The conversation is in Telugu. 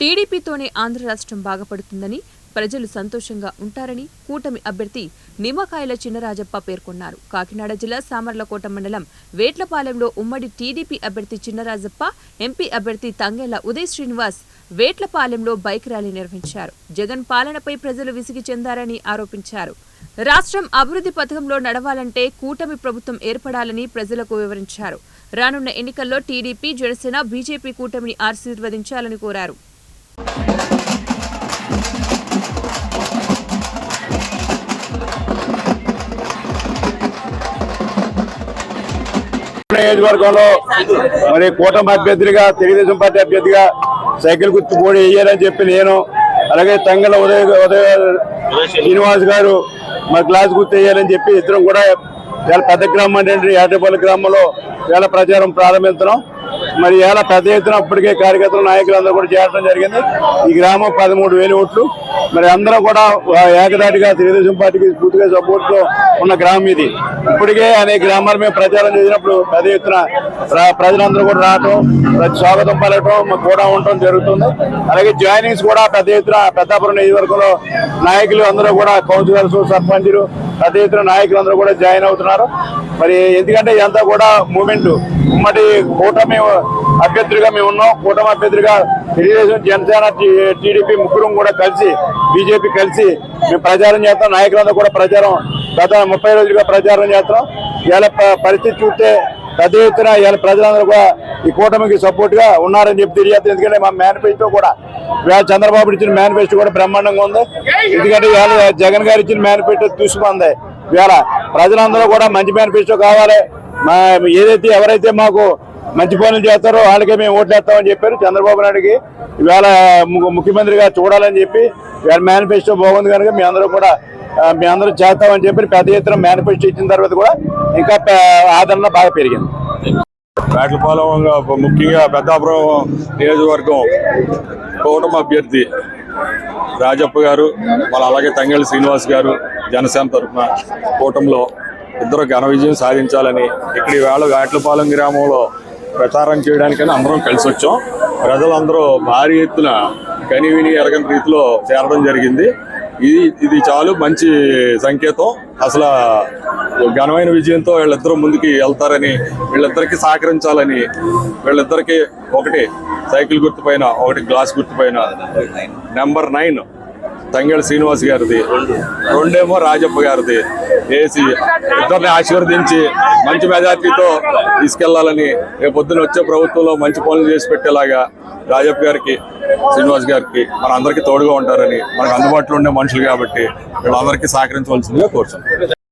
టీడీపీతోనే ఆంధ్ర రాష్ట్రం బాగుపడుతుందని ప్రజలు సంతోషంగా ఉంటారని కూటమి అభ్యర్థి నిమ్మకాయల చిన్నరాజప్ప పేర్కొన్నారు. కాకినాడ జిల్లా సామర్లకోట మండలం వేట్లపాలెంలో ఉమ్మడి టీడీపీ అభ్యర్థి చిన్నరాజప్ప ఎంపీ అభ్యర్థి తంగెళ్ళ ఉదయ్ శ్రీనివాస్ వేట్లపాలెంలో బైక్ ర్యాలీ నిర్వహించారు. జగన్ పాలనపై ప్రజలు విసిగి చెందారని ఆరోపించారు. రాష్ట్రం అభివృద్ధి పథకంలో నడవాలంటే కూటమి ప్రభుత్వం ఏర్పడాలని ప్రజలకు వివరించారు. రానున్న ఎన్నికల్లో టీడీపీ జనసేన బీజేపీ కూటమిని ఆశీర్వదించాలని కోరారు. నియోజకవర్గంలో మరి కూటమి అభ్యర్థిగా తెలుగుదేశం పార్టీ అభ్యర్థిగా సైకిల్ గుర్తు పోటీ వేయాలని చెప్పి నేను అలాగే తంగల ఉదయ ఉదయ శ్రీనివాస్ గారు మరి క్లాస్ గుర్తు వేయాలని చెప్పి ఇద్దరం కూడా చాలా పెద్ద గ్రామం అంటే ఏటపల్లి గ్రామంలో చాలా ప్రచారం ప్రారంభించడం మరి ఇలా పెద్ద ఎత్తున అప్పటికే కార్యకర్తలు నాయకులు అందరూ కూడా చేరడం జరిగింది. ఈ గ్రామం పదమూడు వేలు ఓట్లు. మరి అందరూ కూడా ఏకదాటిగా తెలుగుదేశం పార్టీకి పూర్తిగా సపోర్ట్తో ఉన్న గ్రామం ఇది. ఇప్పటికే అనేక గ్రామాల మీద ప్రచారం చేసినప్పుడు పెద్ద ఎత్తున ప్రజలందరూ కూడా రావటం ప్రతి స్వాగతం పలకటం కూడా ఉండటం జరుగుతుంది. అలాగే జాయినింగ్స్ కూడా పెద్ద ఎత్తున పెద్దాపురం నియోజకవర్గంలో నాయకులు అందరూ కూడా కౌన్సిలర్స్ సర్పంచులు పెద్ద ఎత్తున నాయకులు అందరూ కూడా జాయిన్ అవుతున్నారు. మరి ఎందుకంటే ఇదంతా కూడా మూమెంట్. ఉమ్మడి కూటమి అభ్యర్థులుగా మేము ఉన్నాం. కూటమి అభ్యర్థులుగా తెలుగుదేశం జనసేన టీ- టీడీపీ ముగ్గురం కూడా కలిసి బీజేపీ కలిసి మేము ప్రచారం చేస్తాం. నాయకులంతా కూడా ప్రచారం గత ముప్పై రోజులుగా ప్రచారం చేస్తాం ఇవాళ ప- పరిస్థితి చూస్తే పెద్ద ఎత్తున ఇవాళ ప్రజలందరూ కూడా ఈ కూటమికి సపోర్ట్గా ఉన్నారని చెప్పి తెలియజేస్తాం ఎందుకంటే మా మేనిఫెస్టో కూడా ఇవాళ చంద్రబాబు ఇచ్చిన మేనిఫెస్టో కూడా బ్రహ్మాండంగా ఉంది. ఎందుకంటే ఇవాళ జగన్ గారు ఇచ్చిన మేనిఫెస్టో చూసుకుంది. ఇవాళ ప్రజలందరూ కూడా మంచి మేనిఫెస్టో కావాలి. మా ఏదైతే ఎవరైతే మాకు మంచి పనులు చేస్తారో వాళ్ళకే మేము ఓట్లేస్తామని చెప్పారు చంద్రబాబు నాయుడుకి. ఇవాళ ము- ముఖ్యమంత్రిగా చూడాలని చెప్పి ఇవాళ మేనిఫెస్టో బాగుంది కనుక మీ అందరూ కూడా మీ అందరూ చేస్తామని చెప్పి పెద్ద ఎత్తున మేనిఫెస్టో ఇచ్చిన తర్వాత కూడా ఇంకా పే- ఆదరణ బాగా పెరిగింది. వేటలపాలెం ముఖ్యంగా పెద్దాపురం నియోజకవర్గం కూటమి అభ్యర్థి రాజప్ప గారు మళ్ళీ అలాగే తంగేళ్ళ శ్రీనివాస్ గారు జనసేన తరఫున కూటమిలో ఇద్దరు ఘన విజయం సాధించాలని ఇక్కడ ఈవేళ వేటలపాలెం గ్రామంలో ప్రచారం చేయడానికని అందరం కలిసి వచ్చాం. ప్రజలందరూ భారీ ఎత్తున కని విని ఎరగని రీతిలో చేరడం జరిగింది. ఇది ఇది చాలు మంచి సంకేతం. అసలు ఘనమైన విజయంతో వీళ్ళిద్దరూ ముందుకి వెళ్తారని వీళ్ళిద్దరికీ సహకరించాలని వీళ్ళిద్దరికీ ఒకటి సైకిల్ గుర్తుపైన ఒకటి glass గుర్తుపైన. Number nine. Tangella Srinivas గారిది. రెండేమో రాజప్ప గారిది. వేసి ఇద్దరిని ఆశీర్వదించి మంచి మెజార్టీతో తీసుకెళ్ళాలని రేపు పొద్దున వచ్చే ప్రభుత్వంలో మంచి పనులు చేసి పెట్టేలాగా రాజప్ప గారికి శ్రీనివాస్ గారికి మన అందరికీ తోడుగా ఉంటారని మనకు అందుబాటులో ఉండే మనుషులు కాబట్టి వీళ్ళందరికీ సహకరించవలసిందిగా కోరుతున్నాం